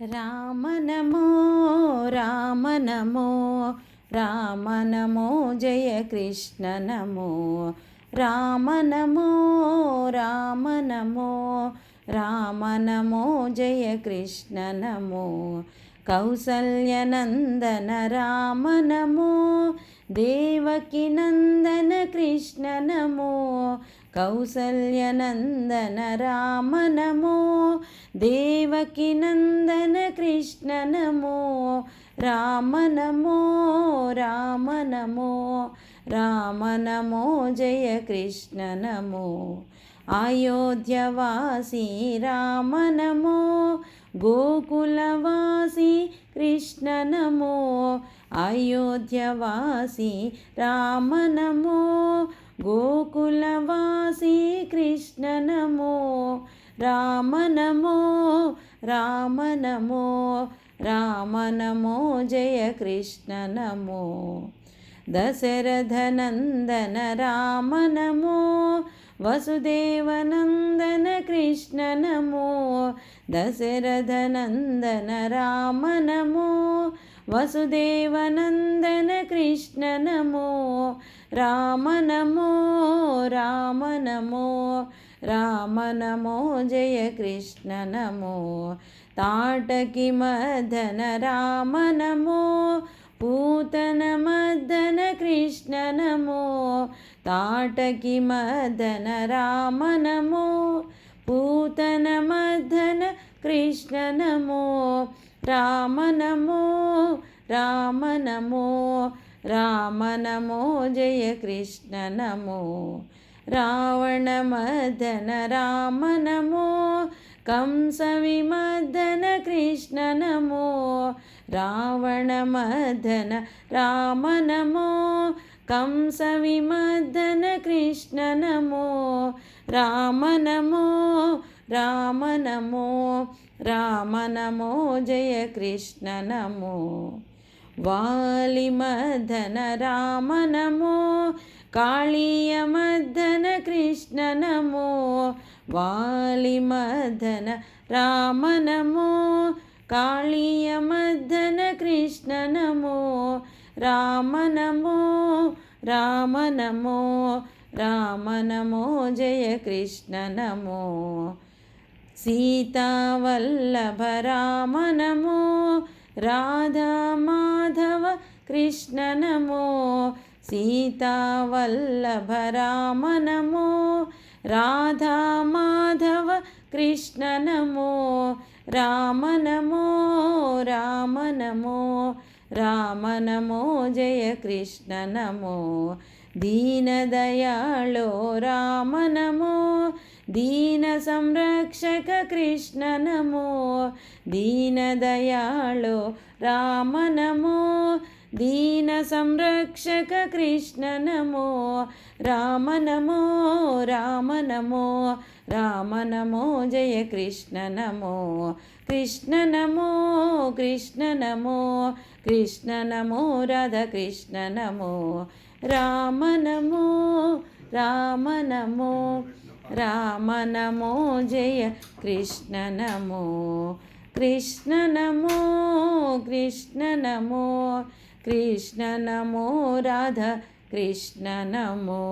రామనమో రామనమో రామనమో జయ కృష్ణ నమో రామనమో రామనమో రామనమో జయ కృష్ణ నమో కౌసల్యనందన రామనమో దేవకి నందన కృష్ణ నమో కౌసల్యనందన రామ నమో దేవకి నందన కృష్ణ నమో రామ నమో రామ నమో రామ నమో జయ కృష్ణ నమో అయోధ్యవాసి రామ నమో గోకులవాసి కృష్ణ నమో అయోధ్యవాసి రామ నమో గోకులవాసి కృష్ణ నమో రామ నమో రామ నమో రామ నమో జయ కృష్ణ నమో. దశరథనందన రామ నమో వసుదేవనందన కృష్ణ నమో దశరథనందన రామ నమో వసుదేవనందన కృష్ణ నమో రామ నమో రామ నమో రామ నమో జయ కృష్ణ నమో తాటకి మదన రామ నమో పూతన మదన కృష్ణ నమో తాటకి మదన రామ నమో పూతన మదన కృష్ణ నమో రామనమో రామనమో రామనమో జయ కృష్ణ నమో. రావణ మదన రామ నమో కంస కృష్ణ నమో. రావణ మదన రామ నమో కంస కృష్ణ నమో. రామనమో రామ నమో రామ నమో జయ కృష్ణ నమో. వాలిమదన రామ నమో కాళీయ మదన కృష్ణ నమో. వాలిమదన రామ నమో కాళీయ మదన కృష్ణ నమో. రామ నమో రామ నమో రామ నమో జయ కృష్ణ నమో. సీతావల్లభరామనమో రాధామాధవ కృష్ణనమో సీతావల్లభరామనమో రాధామాధవ కృష్ణనమో రామనమో రామనమో రామనమో జయ కృష్ణనమో దీనదయాళో రామనమో दीन संरक्षक कृष्ण नमो दीनदयालो राम नमो दीन संरक्षक कृष्ण नमो राम नमो राम नमो राम नमो जय कृष्ण नमो कृष्ण नमो कृष्ण नमो कृष्ण नमो राधा कृष्ण नमो राम नमो राम नमो రామ నమో జయ కృష్ణ నమో కృష్ణ నమో కృష్ణ నమో కృష్ణ నమో రాధ కృష్ణ నమో.